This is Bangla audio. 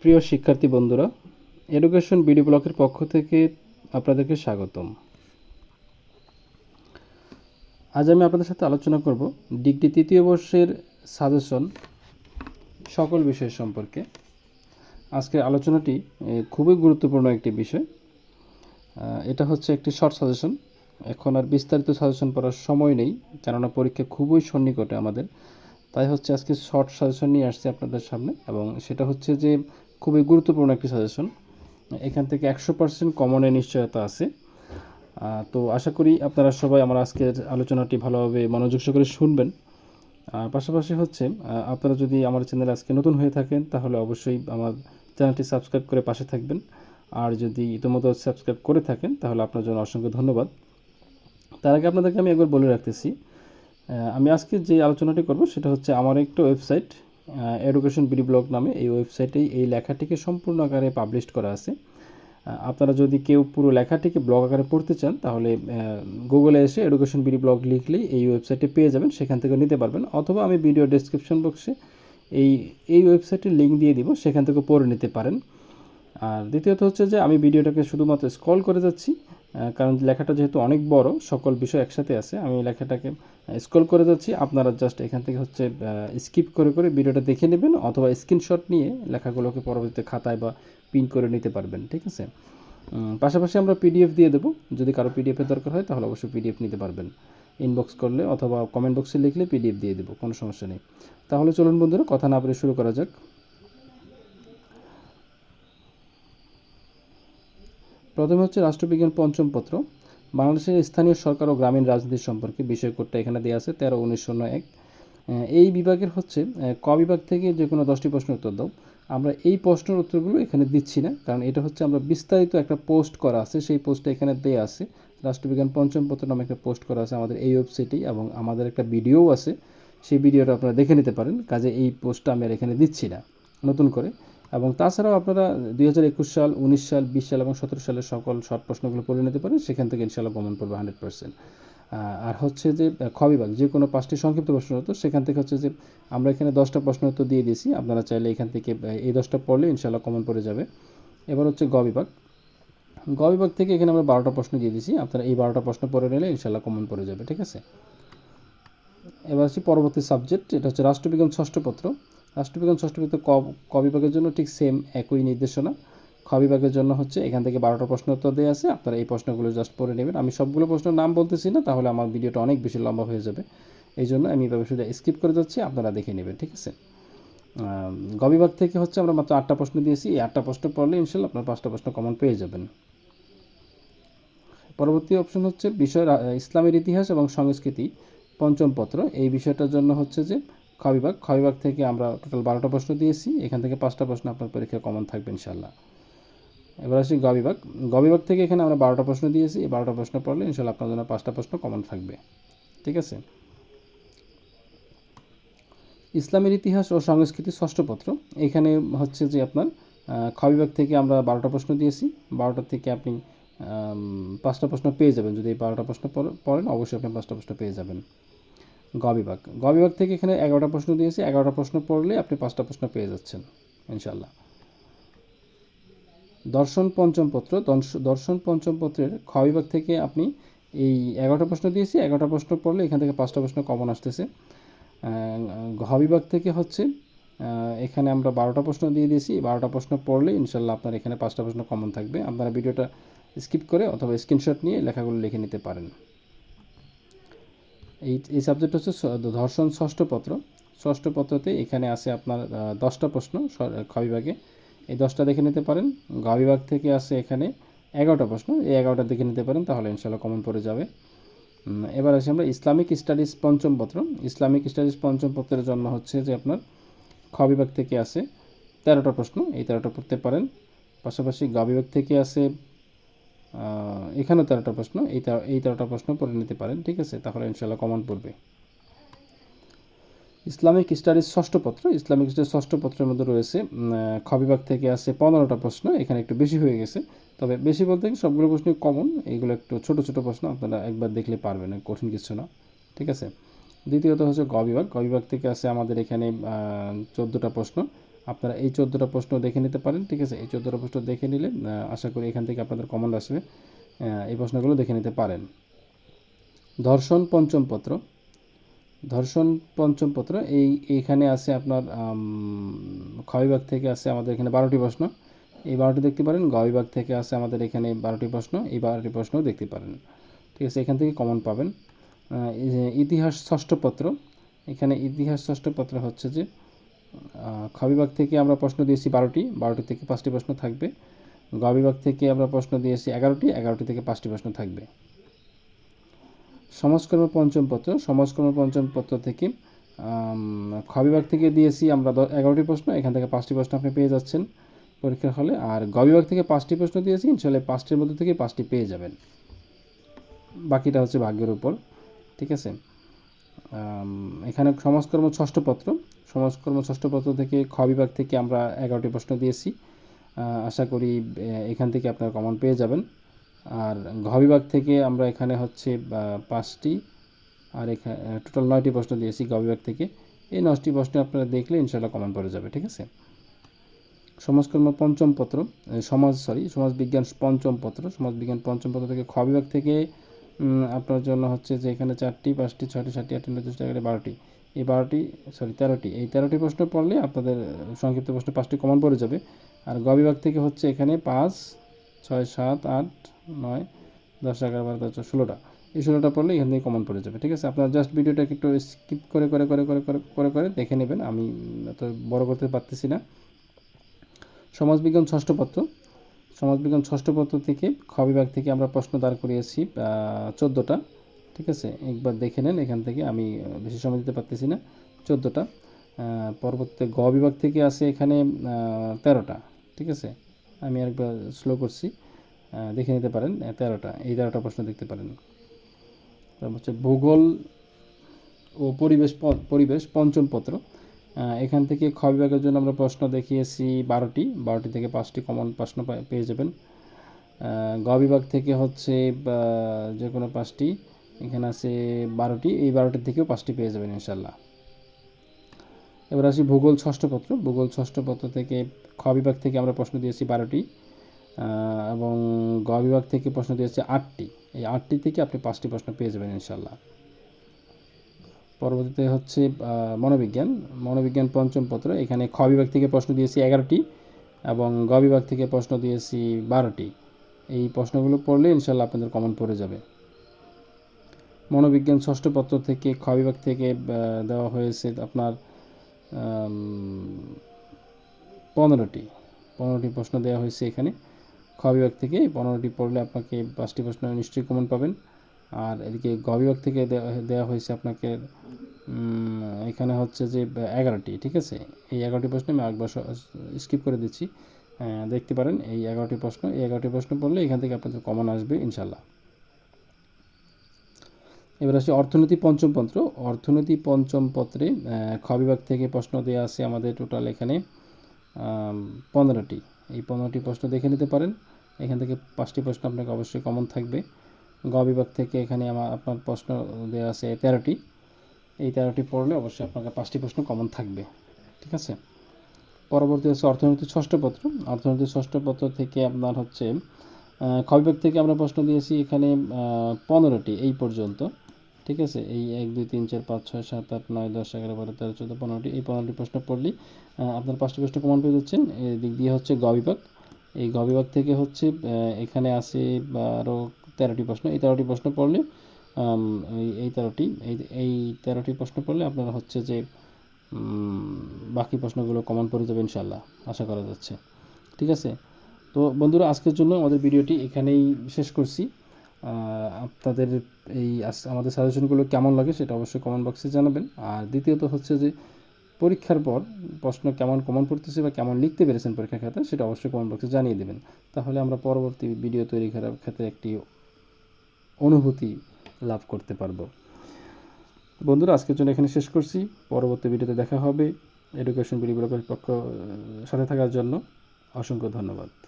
প্রিয় শিক্ষার্থী বন্ধুরা এডুকেশন বিডি ব্লকের পক্ষ থেকে আপনাদেরকে স্বাগতম। আজ আমি আপনাদের সাথে আলোচনা করব ডিগ্রি তৃতীয় বর্ষের সাজেশন সকল বিষয় সম্পর্কে। আজকের আলোচনাটি খুবই গুরুত্বপূর্ণ একটি বিষয়। এটা হচ্ছে একটি শর্ট সাজেশন এখন আর বিস্তারিত সাজেশন পড়ার সময় নেই, কেননা পরীক্ষা খুবই সন্নিকটে আমাদের। তাই হচ্ছে আজকে শর্ট সাজেশন নিয়ে আসছি আপনাদের সামনে এবং সেটা হচ্ছে যে খুবই গুরুত্বপূর্ণ একটি সাজেশন এখান থেকে একশো পার্সেন্ট কমনের নিশ্চয়তা আছে। তো আশা করি আপনারা সবাই আমার আজকের আলোচনাটি ভালোভাবে মনোযোগ সহকারে শুনবেন। আর পাশাপাশি হচ্ছে আপনারা যদি আমার চ্যানেলে আজকে নতুন হয়ে থাকেন, তাহলে অবশ্যই আমার চ্যানেলটি সাবস্ক্রাইব করে পাশে থাকবেন। আর যদি ইতিমধ্যে সাবস্ক্রাইব করে থাকেন, তাহলে আপনার জন্য অসংখ্য ধন্যবাদ। তার আগে আপনাদেরকে আমি একবার বলে রাখতেছি আমি আজকে যে আলোচনাটি করব, সেটা হচ্ছে আমার একটা ওয়েবসাইট এডুকেশন বিডি ব্লগ নামে এই ওয়েবসাইটেই এই লেখাটিকে সম্পূর্ণ আকারে পাবলিশ করা আছে। আপনারা যদি কেউ পুরো লেখাটিকে ব্লগ আকারে পড়তে চান, তাহলে গুগলে এসে এডুকেশন বিডি ব্লগ লিখলেই এই ওয়েবসাইটে পেয়ে যাবেন, সেখান থেকে নিতে পারবেন। অথবা আমি ভিডিও ডেসক্রিপশন বক্সে এই এই ওয়েবসাইটের লিঙ্ক দিয়ে দিব, সেখান থেকে পড়ে নিতে পারেন। আর দ্বিতীয়ত হচ্ছে যে, আমি ভিডিওটাকে শুধুমাত্র স্ক্রল করে যাচ্ছি। কারণ লেখাটা যেহেতু অনেক বড়, সকল বিষয় একসাথে আছে, আমি লেখাটাকে স্ক্রল করে যাচ্ছি। আপনারা জাস্ট এখান থেকে হচ্ছে স্কিপ করে করে ভিডিওটা দেখে নেবেন অথবা স্ক্রিনশট নিয়ে লেখাগুলোকে পরবর্তীতে খাতায় বা পিন করে নিতে পারবেন, ঠিক আছে? পাশাপাশি আমরা পিডিএফ দিয়ে দেবো। যদি কারও পিডিএফের দরকার হয়, তাহলে অবশ্যই পিডিএফ নিতে পারবেন। ইনবক্স করলে অথবা কমেন্ট বক্সে লিখলে পিডিএফ দিয়ে দেবো, কোনো সমস্যা নেই। তাহলে চলুন বন্ধুরা, কথা না বলে শুরু করা যাক। প্রথমে হচ্ছে রাষ্ট্রবিজ্ঞান পঞ্চম পত্র। বাংলাদেশের স্থানীয় সরকার ও গ্রামীণ রাজনীতি সম্পর্কে বিষয় কোডটা এখানে দেওয়া আছে, তেরো, উনিশ এক। এই বিভাগের হচ্ছে ক বিভাগ থেকে যে কোনো দশটি প্রশ্নের উত্তর দাও। আমরা এই প্রশ্নের উত্তরগুলো এখানে দিচ্ছি না, কারণ এটা হচ্ছে আমরা বিস্তারিত একটা পোস্ট করা আছে, সেই পোস্টটা এখানে দেওয়া আছে। রাষ্ট্রবিজ্ঞান পঞ্চম পত্র নামে একটা পোস্ট করা আছে আমাদের এই ওয়েবসাইটেই এবং আমাদের একটা ভিডিওও আছে, সেই ভিডিওটা আপনারা দেখে নিতে পারেন, কাজে এই পোস্টটা আমি আর এখানে দিচ্ছি না। নতুন করে এবং তাছাড়াও আপনারা দুই হাজার একুশ সাল উনিশ সাল বিশ সাল এবং সতেরো সালের সকল শর্ট প্রশ্নগুলো পড়ে নিতে পারেন সেখান থেকে ইনশাল্লাহ কমন পড়বে হান্ড্রেড পার্সেন্ট। আর হচ্ছে যে আহ, খ বিভাগ যে কোনো পাঁচটি সংক্ষিপ্ত প্রশ্ন উত্তর সেখান থেকে হচ্ছে যে আমরা এখানে দশটা প্রশ্ন উত্তর দিয়ে দিয়েছি আপনারা চাইলে এখান থেকে এই দশটা পড়লে ইনশাল্লাহ কমন পড়ে যাবে। এবার হচ্ছে গ বিভাগ গ বিভাগ থেকে এখানে আমরা বারোটা প্রশ্ন দিয়ে দিয়েছি আপনারা এই বারোটা প্রশ্ন পড়ে নিলে ইনশাল্লাহ কমন পড়ে যাবে ঠিক আছে? এবার হচ্ছে পরবর্তী সাবজেক্ট এটা হচ্ছে রাষ্ট্রবিজ্ঞান ষষ্ঠ পত্র। রাষ্ট্রবিজ্ঞান ষষ্ঠ ক বিভাগের জন্য ঠিক সেম একই নির্দেশনা। খ বিভাগের জন্য হচ্ছে এখান থেকে বারোটা প্রশ্ন উত্তর দেওয়া আছে, আপনারা এই প্রশ্নগুলো জাস্ট পড়ে নেবেন। আমি সবগুলো প্রশ্নের নাম বলতেছি না, তাহলে আমার ভিডিওটা অনেক বেশি লম্বা হয়ে যাবে। এই জন্য আমি এভাবে শুধু স্কিপ করে যাচ্ছি, আপনারা দেখে নেবেন, ঠিক আছে? গ বিভাগ থেকে হচ্ছে আমরা মাত্র আটটা প্রশ্ন দিয়েছি, এই আটটা প্রশ্ন পড়লে ইনশাল্লাহ আপনার পাঁচটা প্রশ্ন কমন পেয়ে যাবেন। পরবর্তী অপশন হচ্ছে বিষয় ইসলামের ইতিহাস এবং সংস্কৃতি পঞ্চম পত্র। এই বিষয়টার জন্য হচ্ছে যে খ বিভাগ খ বিভাগ থেকে আমরা টোটাল বারোটা প্রশ্ন দিয়েছি। এখান থেকে পাঁচটা প্রশ্ন আপনার পরীক্ষা কমন থাকবে ইনশাল্লাহ এবার আসি গ বিভাগ গ বিভাগ থেকে এখানে আমরা বারোটা প্রশ্ন দিয়েছি। এই বারোটা প্রশ্ন পড়লে ইনশাল্লাহ আপনার জন্য পাঁচটা প্রশ্ন কমন থাকবে। ঠিক আছে? ইসলামের ইতিহাস ও সংস্কৃতি ষষ্ঠ পত্র। এখানে হচ্ছে যে আপনার খ বিভাগ থেকে আমরা বারোটা প্রশ্ন দিয়েছি। বারোটা থেকে আপনি পাঁচটা প্রশ্ন পেয়ে যাবেন। যদি এই বারোটা প্রশ্ন পড়- পড়েন, অবশ্যই আপনি পাঁচটা প্রশ্ন পেয়ে যাবেন। গ বিভাগ গ বিভাগ থেকে এখানে এগারোটা প্রশ্ন দিয়েছি, এগারোটা প্রশ্ন পড়লে আপনি পাঁচটা প্রশ্ন পেয়ে যাচ্ছেন ইনশাল্লাহ দর্শন পঞ্চম পত্র, দর্শ- দর্শন পঞ্চম পত্রের খ বিভাগ থেকে আপনি এই এগারোটা প্রশ্ন দিয়েছি, এগারোটা প্রশ্ন পড়লে এখান থেকে পাঁচটা প্রশ্ন কমন আসতেছে। ঘ বিভাগ থেকে হচ্ছে এখানে আমরা বারোটা প্রশ্ন দিয়ে দিয়েছি বারোটা প্রশ্ন পড়লে ইনশাল্লাহ আপনার এখানে পাঁচটা প্রশ্ন কমন থাকবে। আপনারা ভিডিওটা স্কিপ করে অথবা স্ক্রিনশট নিয়ে লেখাগুলো লিখে নিতে পারেন। এই এই সাবজেক্ট হচ্ছে ধর্ষণ ষষ্ঠ পত্র। ষষ্ঠ পত্রতে এখানে আছে আপনার দশটা প্রশ্ন খ বিভাগে। এই দশটা দেখে নিতে পারেন। গ বিভাগ থেকে আছে এখানে এগারোটা প্রশ্ন। এই এগারোটা দেখে নিতে পারেন, তাহলে ইনশাল্লাহ কমন পড়ে যাবে। এবার আসি আমরা ইসলামিক স্টাডিজ পঞ্চম পত্র। ইসলামিক স্টাডিজ পঞ্চম পত্রের জন্য হচ্ছে যে আপনার খ বিভাগ থেকে আছে তেরোটা প্রশ্ন। এই তেরোটা পড়তে পারেন। পাশাপাশি গ বিভাগ থেকে আছে এখানেও তেরোটা প্রশ্ন এই এই তেরোটা প্রশ্ন পড়ে নিতে পারেন ঠিক আছে? তাহলে ইনশাল্লাহ কমন পড়বে। ইসলামিক স্টাডিজ ষষ্ঠ পত্র ইসলামিক স্টাডিজ ষষ্ঠ পত্রের মধ্যে রয়েছে উম, আহ, খ বিভাগ থেকে আছে পনেরোটা প্রশ্ন এখানে একটু বেশি হয়ে গেছে। তবে বেশি বলতে সবগুলো প্রশ্নই কমন এইগুলো একটু ছোট ছোট প্রশ্ন আপনারা একবার দেখলে পারবেন কঠিন কিছু না ঠিক আছে? দ্বিতীয়ত হচ্ছে গ বিভাগ গ বিভাগ থেকে আছে আমাদের এখানে চোদ্দোটা প্রশ্ন আপনারা এই চোদ্দোটা প্রশ্ন দেখে নিতে পারেন ঠিক আছে? এই চোদ্দোটা প্রশ্ন দেখে নিলে আশা করি এখান থেকে আপনাদের কমন আসবে। এই প্রশ্নগুলো দেখে নিতে পারেন। ধর্ষণ পঞ্চম পত্র। ধর্ষণ পঞ্চম পত্র এই এইখানে আছে আপনার আম, খ বিভাগ থেকে আছে আমাদের এখানে বারোটি প্রশ্ন। এই বারোটি দেখতে পারেন গ বিভাগ থেকে আছে আমাদের এখানে বারোটি প্রশ্ন এই বারোটি প্রশ্নও দেখতে পারেন। ঠিক আছে এখান থেকে কমন পাবেন। ইতিহাস ষষ্ঠ পত্র এখানে ইতিহাস ষষ্ঠ পত্র হচ্ছে যে আহ, খ বিভাগ থেকে আমরা প্রশ্ন দিয়েছি বারোটি বারোটি থেকে পাঁচটি প্রশ্ন থাকবে। গ বিভাগ থেকে আমরা প্রশ্ন দিয়েছি এগারোটি এগারোটি থেকে পাঁচটি প্রশ্ন থাকবে। সমাজকর্ম পঞ্চম পত্র সমাজকর্ম পঞ্চম পত্র থেকে আম, খ বিভাগ থেকে দিয়েছি আমরা এগারোটি প্রশ্ন এখান থেকে পাঁচটি প্রশ্ন আপনি পেয়ে যাচ্ছেন পরীক্ষার হলে। আর গ বিভাগ থেকে পাঁচটি প্রশ্ন দিয়েছি ইনশাল্লাহ পাঁচটির মধ্যে থেকে পাঁচটি পেয়ে যাবেন। বাকিটা হচ্ছে ভাগ্যের উপর ঠিক আছে? এখানে সমাজকর্ম ষষ্ঠ পত্র সমাজকর্ম ষষ্ঠ পত্র থেকে খ বিভাগ থেকে আমরা এগারোটি প্রশ্ন দিয়েছি। আশা করি এখান থেকে আপনারা কমন পেয়ে যাবেন। আর ঘ বিভাগ থেকে আমরা এখানে হচ্ছে পাঁচটি, আর এখানে টোটাল নয়টি প্রশ্ন দিয়েছি গ বিভাগ থেকে। এই নয়টি প্রশ্ন আপনারা দেখলে ইনশাল্লাহ কমন পড়ে যাবে, ঠিক আছে? সমাজকর্ম পঞ্চম পত্র সমাজ সরি সমাজ বিজ্ঞান পঞ্চম পত্র, সমাজ বিজ্ঞান পঞ্চম পত্র থেকে খ বিভাগ থেকে আপনার জন্য হচ্ছে যে এখানে চারটি, পাঁচটি, ছয়টি, সাতটি, আটটি, নয়টি, দশটি, এগারোটি, বারোটি। এই বারোটি সরি তেরোটি। এই তেরোটি প্রশ্ন পড়লে আপনাদের সংক্ষিপ্ত প্রশ্ন পাঁচটি কমন পড়ে যাবে। আর গ বিভাগ থেকে হচ্ছে এখানে পাঁচ ছয় সাত আট নয় দশ এগারো বারো চৌদ্দ, ষোলোটা। এই ষোলোটা পড়লে এখান থেকে কমন পড়ে যাবে ঠিক আছে? আপনারা জাস্ট ভিডিওটাকে একটু স্কিপ করে করে করে করে করে করে করে দেখে নেবেন। আমি এত বড় করতে পারতেছি না। সমাজবিজ্ঞান ষষ্ঠ পত্র। সমাজবিজ্ঞান ষষ্ঠ পত্র থেকে খ বিভাগ থেকে আমরা প্রশ্ন দাঁড় করিয়েছি চোদ্দোটা। ঠিক আছে? একবার দেখে নেন, এখান থেকে আমি বেশি সময় দিতে পারতেছি না। চোদ্দোটা। পরবর্তীতে গ বিভাগ থেকে আছে এখানে তেরোটা। ঠিক আছে? আমি একবার স্লো করছি। দেখে নিতে পারেন তেরোটা। এই তেরোটা প্রশ্ন দেখতে পারেন। তারপর হচ্ছে ভূগোল ও পরিবেশ পরিবেশ পঞ্চম পত্র। এখান থেকে খ বিভাগের জন্য আমরা প্রশ্ন দেখিয়েছি বারোটি। বারোটি থেকে পাঁচটি কমন প্রশ্ন পেয়ে যাবেন। গ বিভাগ থেকে হচ্ছে যে কোনো পাঁচটি। এখানে আছে বারোটি, এই বারোটির থেকেও পাঁচটি পেয়ে যাবেন ইনশাল্লাহ এবার আসি ভূগোল ষষ্ঠ পত্র। ভূগোল ষষ্ঠ পত্র থেকে খ বিভাগ থেকে আমরা প্রশ্ন দিয়েছি বারোটি এবং গ বিভাগ থেকে প্রশ্ন দিয়েছি আটটি। এই আটটি থেকে আপনি পাঁচটি প্রশ্ন পেয়ে যাবেন ইনশাল্লাহ পরবর্তীতে হচ্ছে মনোবিজ্ঞান। মনোবিজ্ঞান পঞ্চম পত্র। এখানে খ বিভাগ থেকে প্রশ্ন দিয়েছি এগারোটি, এবং গ বিভাগ থেকে প্রশ্ন দিয়েছি বারোটি। এই প্রশ্নগুলো পড়লে ইনশাল্লাহ আপনাদের কমন পড়ে যাবে। মনোবিজ্ঞান ষষ্ঠ পত্র থেকে খ বিভাগ থেকে দেওয়া হয়েছে আপনার পনেরোটি। পনেরোটি প্রশ্ন দেওয়া হয়েছে এখানে। খ বিভাগ থেকে এই পনেরোটি পড়লে আপনাকে পাঁচটি প্রশ্ন নিশ্চয়ই কমন পাবেন। আর এদিকে গ বিভাগ থেকে দেওয়া হয়েছে আপনাকে এখানে হচ্ছে যে এগারোটি, ঠিক আছে? এই এগারোটি প্রশ্ন আমি একবার স্কিপ করে দিচ্ছি। দেখতে পারেন, এই এগারোটি প্রশ্ন, এই এগারোটি প্রশ্ন পড়লে এখান থেকে আপনাদের কমন আসবে ইনশাল্লাহ এবার আসি অর্থনীতি পঞ্চম পত্র। অর্থনীতি পঞ্চম পত্রে খ বিভাগ থেকে প্রশ্ন দেওয়া আছে আমাদের টোটাল এখানে পনেরোটি। এই পনেরোটি প্রশ্ন দেখে নিতে পারেন। এখান থেকে পাঁচটি প্রশ্ন আপনাকে অবশ্যই কমন থাকবে। গ বিভাগ থেকে এখানে আমার আপনার প্রশ্ন দেওয়া আছে তেরোটি। এই তেরোটি পড়লে অবশ্যই আপনাকে পাঁচটি প্রশ্ন কমন থাকবে। ঠিক আছে? পরবর্তী হচ্ছে অর্থনীতি ষষ্ঠ পত্র। অর্থনীতি ষষ্ঠ পত্র থেকে আপনার হচ্ছে আহ, খ বিভাগ থেকে আমরা প্রশ্ন দিয়েছি এখানে পনেরোটি এই পর্যন্ত। ঠিক আছে? এই এক, দুই, তিন, চার, পাঁচ, ছয়, সাত, আট, নয়, দশ, এগারো, বারো, তেরো, চোদ্দ, পনেরোটি, এই পনেরোটি প্রশ্ন পড়লেই আপনার পাঁচটি প্রশ্ন কমন পেয়ে যাচ্ছেন। এদিক দিয়ে হচ্ছে গ বিভাগ। এই গ বিভাগ থেকে হচ্ছে এখানে আছে আরও তেরোটি প্রশ্ন। এই তেরোটি প্রশ্ন পড়লে এই তেরোটি, এই এই তেরোটি প্রশ্ন পড়লে আপনার হচ্ছে যে বাকি প্রশ্নগুলো কমন পড়ে যাবে ইনশাল্লাহ আশা করা যাচ্ছে। ঠিক আছে? তো বন্ধুরা, আজকের জন্য আমাদের ভিডিওটি এখানেই শেষ করছি। আপনাদের এই আমাদের সাজেশনগুলো কেমন লাগে সেটা অবশ্যই কমেন্ট বক্সে জানাবেন। আর দ্বিতীয়ত হচ্ছে যে, পরীক্ষার পর প্রশ্ন কেমন কমন পড়তেছে বা কেমন লিখতে পেরেছেন পরীক্ষার খাতা সেটা অবশ্যই কমেন্ট বক্সে জানিয়ে দেবেন। তাহলে আমরা পরবর্তী ভিডিও তৈরি করার ক্ষেত্রে একটি অনুভূতি লাভ করতে পারব। বন্ধুরা, আজকের জন্য এখানে শেষ করছি। পরবর্তী ভিডিওতে দেখা হবে। এডুকেশন বিডি পক্ষ, সাথে থাকার জন্য অসংখ্য ধন্যবাদ।